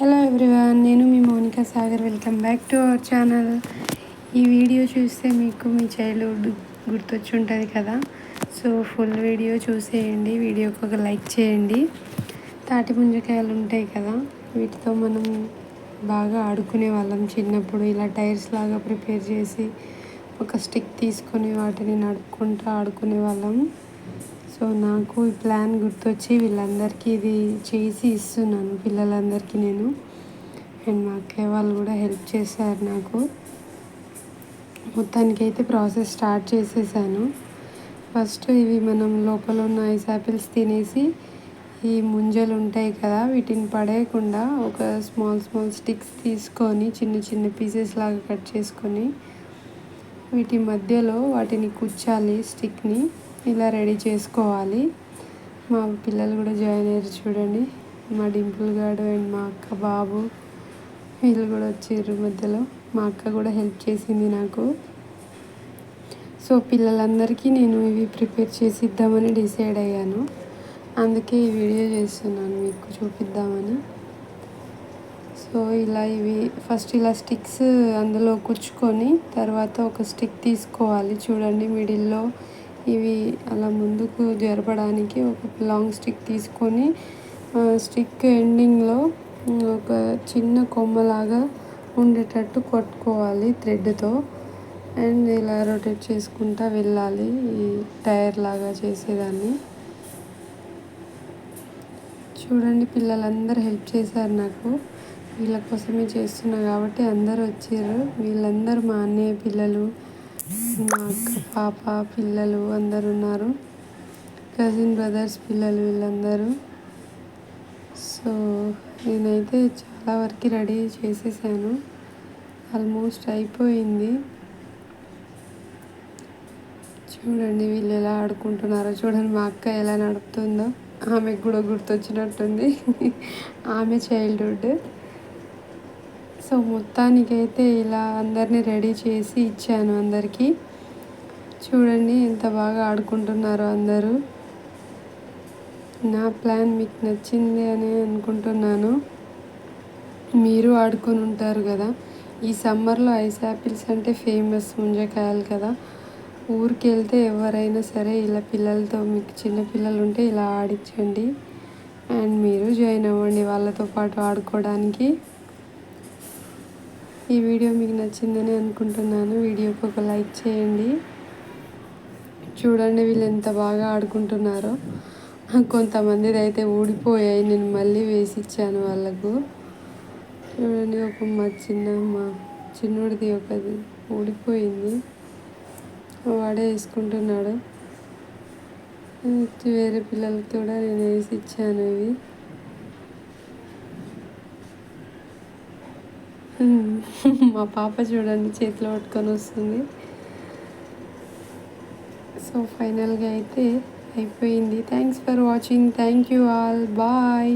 Hello everyone నేను మీ Mounika Sagar. Welcome back to our channel. ఈ video చూస్తే మీకు మీ చైల్డ్హుడ్ గుర్తొచ్చి ఉంటుంది కదా? సో ఫుల్ వీడియో చూసేయండి. వీడియోకి ఒక లైక్ చేయండి. తాటి ముంజకాయలు ఉంటాయి కదా? వీటితో మనం బాగా ఆడుకునే వాళ్ళం చిన్నప్పుడు. ఇలా టైర్స్ లాగా ప్రిపేర్ చేసి ఒక స్టిక్ తీసుకొని వాటిని నడుపుకుంటూ ఆడుకునే వాళ్ళం. సో నాకు ఈ ప్లాన్ గుర్తొచ్చి వీళ్ళందరికీ ఇది చేసి ఇస్తున్నాను పిల్లలందరికీ నేను. అండ్ మా అక్కయ్య వాళ్ళు కూడా హెల్ప్ చేశారు నాకు. మొత్తానికి అయితే ప్రాసెస్ స్టార్ట్ చేసేసాను. ఫస్ట్ ఇవి మనం లోపల ఉన్న ఐస్ యాపిల్స్ తినేసి ఈ ముంజలు ఉంటాయి కదా వీటిని పడేయకుండా ఒక స్మాల్ స్మాల్ స్టిక్స్ తీసుకొని చిన్న చిన్న పీసెస్ లాగా కట్ చేసుకొని వీటి మధ్యలో వాటిని కుచ్చాలి స్టిక్ని. ఇలా రెడీ చేసుకోవాలి. మా పిల్లలు కూడా జాయిన్ అయ్యారు చూడండి. మా డింపుల్ గాడు అండ్ మా అక్క బాబు వీళ్ళు కూడా వచ్చారు మధ్యలో. మా అక్క కూడా హెల్ప్ చేసింది నాకు. సో పిల్లలందరికీ నేను ఇవి ప్రిపేర్ చేసి ఇద్దామని డిసైడ్ అయ్యాను. అందుకే ఈ వీడియో చేస్తున్నాను మీకు చూపిద్దామని. సో ఇలా ఇవి ఫస్ట్ ఇలా స్టిక్స్ అందులో కుచ్చుకొని తర్వాత ఒక స్టిక్ తీసుకోవాలి. చూడండి మిడిల్లో ఇవి అలా ముందుకు జరపడానికి ఒక లాంగ్ స్టిక్ తీసుకొని స్టిక్ ఎండింగ్లో ఒక చిన్న కొమ్మలాగా ఉండేటట్టు కొట్టుకోవాలి థ్రెడ్తో. అండ్ ఇలా రొటేట్ చేసుకుంటా వెళ్ళాలి ఈ టైర్ లాగా చేసేదాన్ని. చూడండి పిల్లలందరూ హెల్ప్ చేశారు నాకు. వీళ్ళ కోసమే చేస్తున్నా కాబట్టి అందరూ వచ్చారు. వీళ్ళందరూ మా అన్నయ్య పిల్లలు మా అక్క పాప పిల్లలు అందరు ఉన్నారు కజిన్ బ్రదర్స్ పిల్లలు వీళ్ళందరూ. సో నేనైతే చాలా వరకు రెడీ చేసేసాను. ఆల్మోస్ట్ అయిపోయింది. చూడండి వీళ్ళు ఎలా ఆడుకుంటున్నారో. చూడండి మా అక్క ఎలా నడుపుతుందో. ఆమెకు కూడా గుర్తొచ్చినట్టుంది. ఆమె చైల్డ్హుడ్ సో మొత్తానికైతే ఇలా అందరినీ రెడీ చేసి ఇచ్చాను అందరికీ. చూడండి ఎంత బాగా ఆడుకుంటున్నారో అందరూ. నా ప్లాన్ మీకు నచ్చింది అని అనుకుంటున్నాను. మీరు ఆడుకొని ఉంటారు కదా. ఈ సమ్మర్లో ఐస్ యాపిల్స్ అంటే ఫేమస్ ముంజకాయలు కదా. ఊరికి వెళ్తే ఎవరైనా సరే ఇలా పిల్లలతో మీకు చిన్న పిల్లలు ఉంటే ఇలా ఆడించండి. అండ్ మీరు జాయిన్ అవ్వండి వాళ్ళతో పాటు ఆడుకోవడానికి. ఈ వీడియో మీకు నచ్చిందని అనుకుంటున్నాను. వీడియోకి ఒక లైక్ చేయండి. చూడండి వీళ్ళు ఎంత బాగా ఆడుకుంటున్నారో. కొంతమంది అయితే ఊడిపోయాయి. నేను మళ్ళీ వేసి ఇచ్చాను వాళ్ళకు. చూడండి ఒక మా చిన్న మా చిన్నోడిది ఒకది ఊడిపోయింది. వాడే వేసుకుంటున్నాడు. వేరే పిల్లలకి కూడా నేను వేసి ఇచ్చాను ఇవి. మా పాప చూడండి చేతిలో పట్టుకొని వస్తుంది. సో ఫైనల్గా అయితే అయిపోయింది. Thanks for watching thank you all bye